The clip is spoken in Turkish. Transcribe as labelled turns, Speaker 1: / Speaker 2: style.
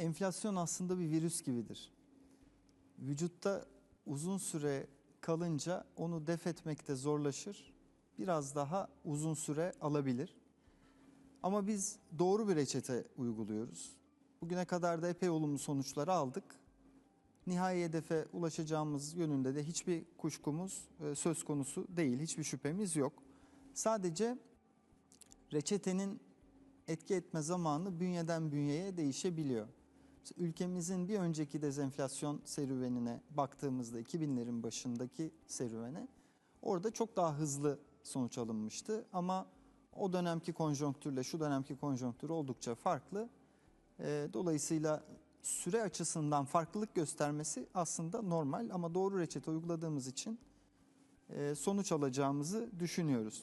Speaker 1: enflasyon aslında bir virüs gibidir. Vücutta uzun süre kalınca onu def etmekte zorlaşır. Biraz daha uzun süre alabilir. Ama biz doğru bir reçete uyguluyoruz. Bugüne kadar da epey olumlu sonuçları aldık. Nihai hedefe ulaşacağımız yönünde de hiçbir kuşkumuz e, söz konusu değil, hiçbir şüphemiz yok. Sadece reçetenin etki etme zamanı bünyeden bünyeye değişebiliyor. Ülkemizin bir önceki dezenflasyon serüvenine baktığımızda 2000'lerin başındaki serüvene orada çok daha hızlı sonuç alınmıştı ama o dönemki konjonktürle şu dönemki konjonktür oldukça farklı. Ee, Dolayısıyla süre açısından farklılık göstermesi aslında normal ama doğru reçete uyguladığımız için e, sonuç alacağımızı düşünüyoruz.